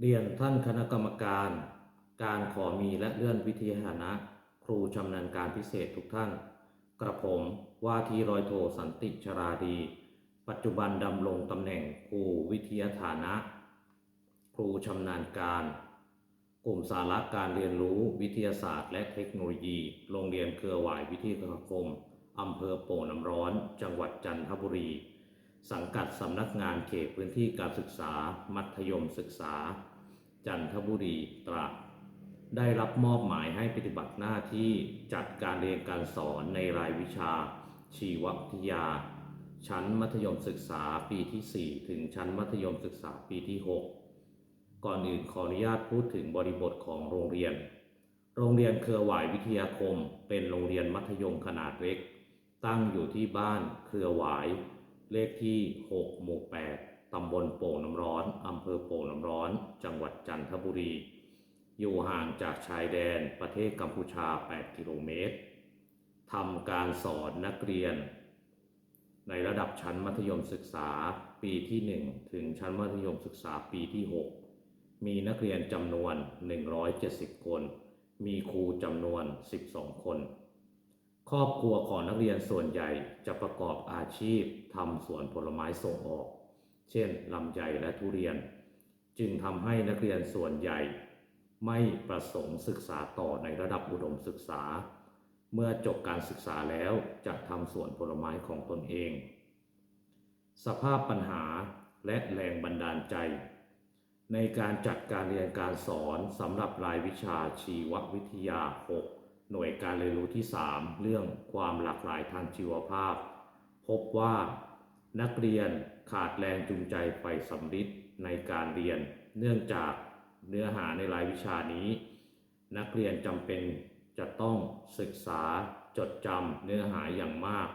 เรียนท่านคณะกรรมการ การขอมีและเลื่อนวิทยาฐานะ ครูชำนาญการพิเศษทุกท่าน กระผมว่าที่ร้อยโทสันติชราดี ปัจจุบันดำรงตำแหน่งครูวิทยาฐานะ ครูชำนาญการ กลุ่มสาระการเรียนรู้วิทยาศาสตร์ และเทคโนโลยี โรงเรียนเครือหวายวิทยาคมอำเภอโป่งน้ำร้อน จังหวัดจันทบุรี สังกัดสำนักงานเขตพื้นที่การศึกษา มัธยมศึกษา จันทบุรีตราดได้รับมอบหมายให้ปฏิบัติหน้าที่จัดการเรียนการสอนในรายวิชา ชีววิทยา ชั้นมัธยมศึกษาปีที่ 4 ถึงชั้นมัธยมศึกษาปีที่ 6 ก่อนอื่นขออนุญาตพูดถึงบริบทของโรงเรียน โรงเรียนเครือหวายวิทยาคม เป็นโรงเรียนมัธยมขนาดเล็ก ตั้งอยู่ที่บ้านเครือหวาย เลขที่ 6 หมู่ 8 ตำบลโป่งน้ำร้อน อำเภอโป่งน้ำร้อน จังหวัดจันทบุรี อยู่ห่างจากชายแดนประเทศกัมพูชา 8 กิโลเมตรทำการสอนนักเรียน ในระดับชั้นมัธยมศึกษาปีที่ 1 ถึงชั้นมัธยมศึกษาปีที่ 6 มีนักเรียนจำนวน 170 คน มีครูจำนวน 12 คน ครอบครัวของนักเรียนส่วนใหญ่จะประกอบอาชีพทำสวนผลไม้ส่งออก เช่นลำไยและทุเรียน จึงทำให้นักเรียนส่วนใหญ่ ไม่ประสงค์ศึกษาต่อในระดับอุดมศึกษา เมื่อจบการศึกษาแล้วจะทำสวนผลไม้ของตนเอง สภาพปัญหาและแรงบันดาลใจ ในการจัดการเรียนการสอนสำหรับรายวิชาชีววิทยา 6 หน่วยการเรียนรู้ที่ 3 เรื่องความหลากหลายทางชีวภาพ พบว่านักเรียนขาดแรงจูงใจไฟสำริดในการเรียน เนื่องจากเนื้อหาในรายวิชานี้ นักเรียนจำเป็นจะต้องศึกษาจดจำเนื้อหาอย่างมาก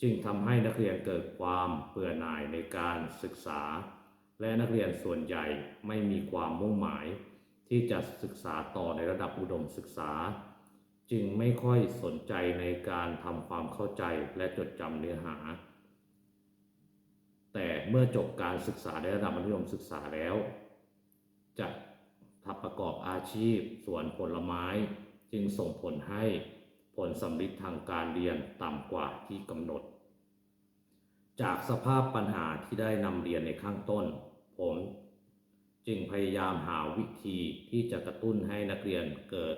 จึงทำให้นักเรียนเกิดความเบื่อหน่ายในการศึกษา และนักเรียนส่วนใหญ่ไม่มีความมุ่งหมาย ที่จะศึกษาต่อในระดับอุดมศึกษา จึงไม่ค่อยสนใจในการทำความเข้าใจและจดจำเนื้อหา แต่เมื่อจบการศึกษาในระดับมัธยมศึกษาแล้ว จะทำประกอบอาชีพสวนผลไม้จึงส่งผลให้ผลสำลิดทางการเรียนต่ำกว่าที่กำหนด จากสภาพปัญหาที่ได้นำเรียนในข้างต้น ผมจึงพยายามหาวิธีที่จะกระตุ้นให้นักเรียนเกิด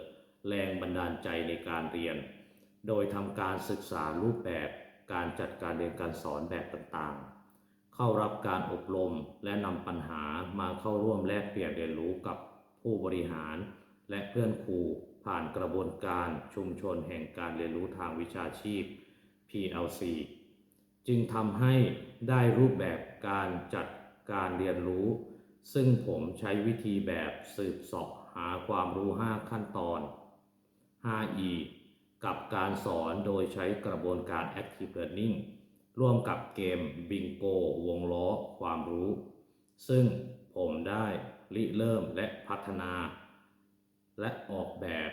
แรงบันดาลใจในการเรียน โดยทำการศึกษารูปแบบการจัดการเรียนการสอนแบบต่างๆ เข้ารับการอบรมและนำปัญหามาเข้าร่วมแลกเปลี่ยนเรียนรู้กับผู้บริหาร และเพื่อนครูผ่านกระบวนการชุมชนแห่งการเรียนรู้ทางวิชาชีพ PLC จึงทำให้ได้รูปแบบการจัดการเรียนรู้ ซึ่งผมใช้วิธีแบบสืบสอบหาความรู้ 5 ขั้นตอน 5E กับการสอนโดยใช้กระบวนการ Active Learning ร่วมกับเกม Bingo วงล้อความรู้ ซึ่งผมได้ริเริ่มและพัฒนา และออกแบบ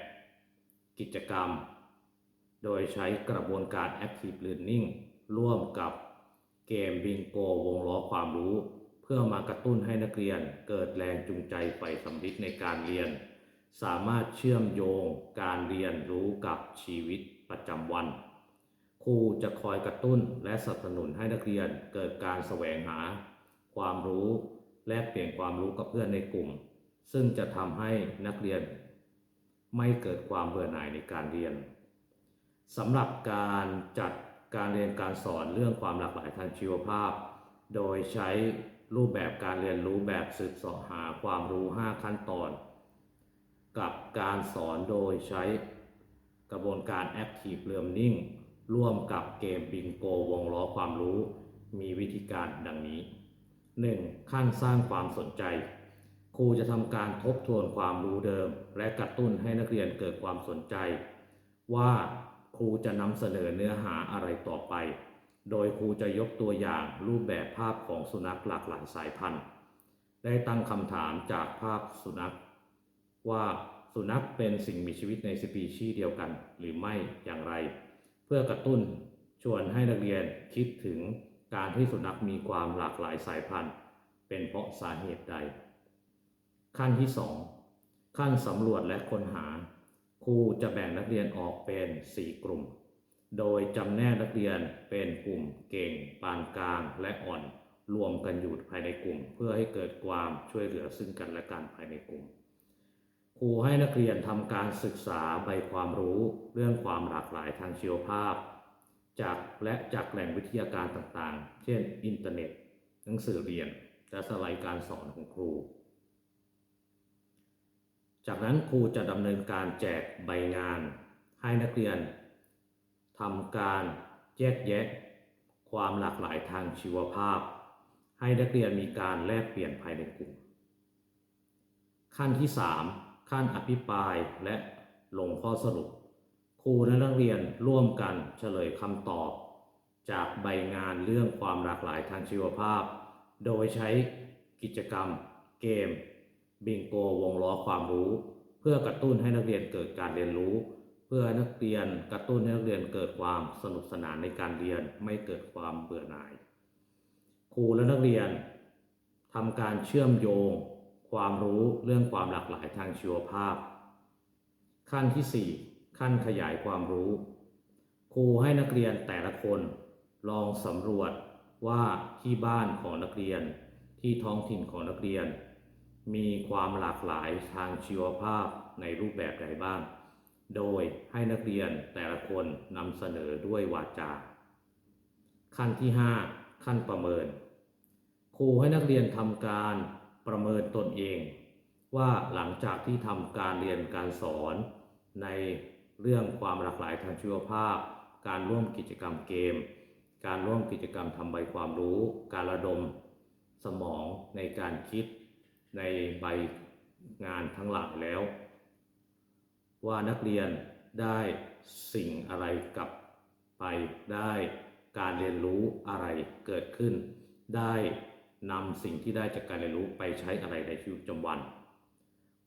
กิจกรรม โดยใช้กระบวนการ Active Learning ร่วมกับเกม Bingo วงล้อความรู้ เพื่อมากระตุ้นให้นักเรียนเกิดแรงจูงใจไฟสำลิดในการเรียน สามารถเชื่อมโยงการเรียนรู้กับชีวิตประจำวัน ครูจะคอยกระตุ้นและสนับสนุนให้นักเรียนเกิดการแสวงหา ความรู้แลกเปลี่ยนความรู้กับเพื่อนในกลุ่ม ซึ่งจะทำให้นักเรียน ไม่เกิดความเบื่อหน่ายในการเรียนสำหรับการจัดการเรียนการสอนเรื่องความหลากหลายทางชีวภาพ โดยใช้รูปแบบการเรียนรู้แบบสืบเสาะหาความรู้ 5 ขั้นตอน กับการสอนโดยใช้กระบวนการ Active Learning ร่วมกับเกมบิงโกวงล้อความรู้ มีวิธีการดังนี้ 1. ขั้นสร้างความสนใจ ครูจะทำการทบทวนความรู้เดิม และกระตุ้นให้นักเรียนเกิดความสนใจ ว่าครูจะนำเสนอเนื้อหาอะไรต่อไป โดยครูจะยกตัวอย่างรูปแบบภาพของสุนัขหลากหลายสายพันธุ์ ได้ตั้งคำถามจากภาพสุนัข ว่าสุนัขเป็นสิ่งมีชีวิตในสปีชีส์เดียวกัน หรือไม่อย่างไร เพื่อกระตุ้นชวนให้นักเรียนคิดถึงการที่สุนัขมีความหลากหลายสายพันธุ์ เป็นเพราะสาเหตุใด ขั้นที่ 2 ขั้นสำรวจและค้นหา ครูจะแบ่งนักเรียนออกเป็น 4 กลุ่ม โดยจำแนกนักเรียนเป็นกลุ่มเก่ง ปานกลางและอ่อนรวมกันอยู่ภายในกลุ่ม เพื่อให้เกิดความช่วยเหลือซึ่งกันและกันภายในกลุ่ม ครูให้นักเรียนทำการศึกษาใบความรู้เรื่องความหลากหลายทางชีวภาพ จากและจากแหล่งวิทยาการต่างๆ เช่น อินเทอร์เน็ต หนังสือเรียน และสไลด์การสอนของครู จากนั้นครูจะดำเนินการแจกใบงาน ให้นักเรียนทำการแยกแยะ ความหลากหลายทางชีวภาพ ให้นักเรียนมีการแลกเปลี่ยนภายในกลุ่ม ขั้นที่ 3 ขั้นอภิปรายและลงข้อสรุป ครูและนักเรียนร่วมกันเฉลยคำตอบ จากใบงานเรื่องความหลากหลายทางชีวภาพ โดยใช้กิจกรรม เกม บิงโกวงล้อความรู้ เพื่อกระตุ้นให้นักเรียนเกิดการเรียนรู้ เพื่อนักเรียนกระตุ้นให้นักเรียนเกิดความสนุกสนานในการเรียนไม่เกิดความเบื่อหน่าย ครูและนักเรียนทำการเชื่อมโยง ความรู้เรื่องความหลากหลายทางชีวภาพ ขั้นที่ 4 ขั้นขยายความรู้ ครูให้นักเรียนแต่ละคนลองสำรวจว่าที่บ้านของนักเรียน ที่ท้องถิ่นของนักเรียน มีความหลากหลายทางชีวภาพในรูปแบบใดบ้าง โดยให้นักเรียนแต่ละคนนำเสนอด้วยวาจา ขั้นที่ 5 ขั้นประเมิน ครูให้นักเรียนทำการ ประเมินตนเอง ว่าหลังจากที่ทำการเรียนการสอน ในเรื่องความหลากหลายทางชีวภาพ การร่วมกิจกรรมเกม การร่วมกิจกรรมทำใบความรู้ การระดมสมองในการคิดในใบงานทั้งหลายแล้ว ว่านักเรียนได้สิ่งอะไรกลับไปได้การเรียนรู้อะไรเกิดขึ้น ได้ นำสิ่งที่ได้จากการเรียนรู้ไปใช้อะไรในชีวิตประจำวัน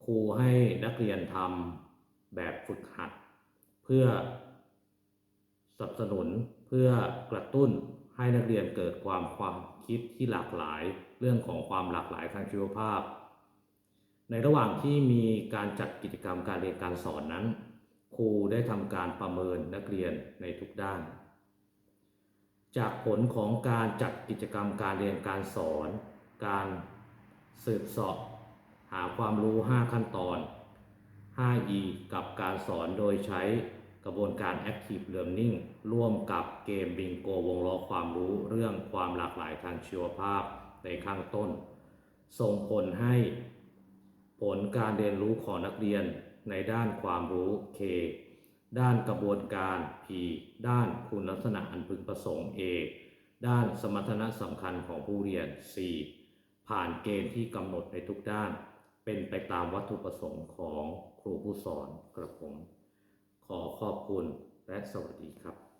ครูให้นักเรียนทำแบบฝึกหัด เพื่อสนับสนุนเพื่อกระตุ้นให้นักเรียนเกิดความความคิดที่หลากหลาย เรื่องของความหลากหลายทางชีวภาพ ในระหว่างที่มีการจัดกิจกรรมการเรียนการสอนนั้น ครูได้ทำการประเมินนักเรียนในทุกด้าน จากผลของการจัดกิจกรรมการเรียนการสอน การสืบสอบหาความรู้ 5 ขั้นตอน 5E กับการสอนโดยใช้กระบวนการ Active Learning ร่วมกับเกมบิงโกวงล้อความรู้เรื่องความหลากหลายทางชีวภาพในข้างต้น ส่งผลให้ผลการเรียนรู้ของนักเรียนในด้านความรู้ K ด้านกระบวนการ P ด้านคุณลักษณะอันพึงประสงค์ A ด้านสมรรถนะสำคัญของผู้เรียน C ผ่านเกณฑ์ที่กำหนดในทุกด้าน เป็นไปตามวัตถุประสงค์ของครูผู้สอนกระผม ขอขอบคุณและสวัสดีครับ